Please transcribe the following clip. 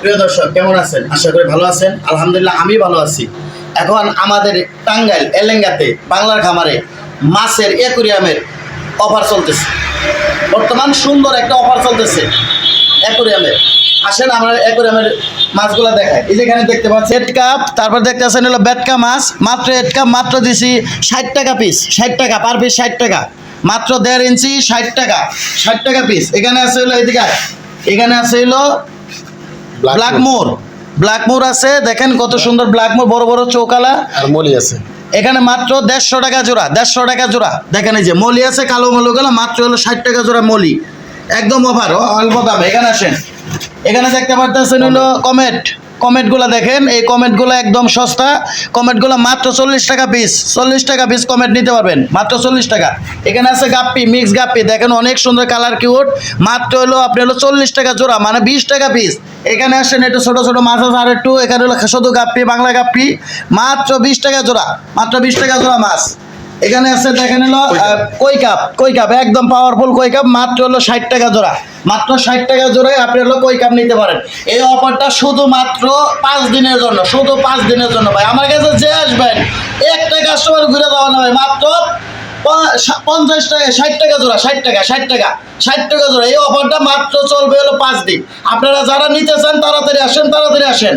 প্রিয় দর্শক, কেমন আছেন? আশা করি ভালো আছেন। আলহামদুলিল্লাহ, আমি ভালো আছি। এখন আমাদের টাঙ্গাইল, এলেঙ্গাতে, বাংলার খামারে মাছের অ্যাকুরিয়ামের অফার চলতেছে। বর্তমান সুন্দর একটা অফার চলতেছে অ্যাকুরিয়ামের। আসেন আমরা অ্যাকুরিয়ামের মাছগুলো দেখাই। এই যেখানে দেখতে পাচ্ছি হেড কাপ তারপর দেখতে পাচ্ছেন হলো বেটকা মাছ। মাত্র হেড কাপ মাত্র দিছি ষাট টাকা পিস ষাট টাকা, পার পিস ষাট টাকা। মাত্র দেড় ইঞ্চি ষাট টাকা ষাট টাকা পিস এখানে আছে হলো এদিকে। এখানে আছে হলো ব্ল্যাকমোর ব্ল্যাকমোর আছে দেখেন কত সুন্দর ব্ল্যাকমোর বড় বড় চৌকালা। আর মলি আছে। এখানে মাত্র দেড়শো টাকা জোড়া দেড়শো টাকা জোড়া। দেখেন এই যে মলি আছে কালো মলুগুলো মাত্র হলো ষাট টাকা জোড়া মলি। একদম অফার অল্প দামে। এখানে আসেন। এখানে দেখতে পারতেছেন হলো কমেট কমেটগুলো দেখেন, এই কমেটগুলো একদম সস্তা। কমেটগুলো মাত্র চল্লিশ টাকা পিস চল্লিশ টাকা পিস কমেন্ট নিতে পারবেন, মাত্র চল্লিশ টাকা। এখানে আছে গাপ্পি মিক্স গাপ্পি। দেখেন অনেক সুন্দর কালার কিউট মাত্র হলো আপনি হলো চল্লিশ টাকা জোড়া মানে বিশ টাকা পিস এখানে আসেন একটু ছোটো ছোটো মাছ আছে, আর একটু এখানে হলো শুধু গাপ্পি, বাংলা গাপ্পি। মাত্র বিশ টাকা জোড়া, মাত্র বিশ টাকা জোড়া মাছ। এখানে আছে দেখেন হলো কই কাপ? কই কাপ? একদম পাওয়ারফুল কই কাপ মাত্র হলো ষাট টাকা জোড়া। মাত্র ষাট টাকা জোড়ায় আপনি হলো কই কাপ নিতে পারেন। এই অফারটা শুধুমাত্র পাঁচ দিনের জন্য শুধু পাঁচ দিনের জন্য ভাই। আমার কাছে যে আসবেন একটা কাস্টমার ঘুরে দেওয়া না ভাই মাত্র পঞ্চাশ টাকা ষাট টাকা জোড়া ষাট টাকা ষাট টাকা ষাট টাকা জোড়া। এই অফারটা মাত্র চলবে হলো পাঁচ দিন। আপনারা যারা নিতে চান তাড়াতাড়ি আসেন তাড়াতাড়ি আসেন।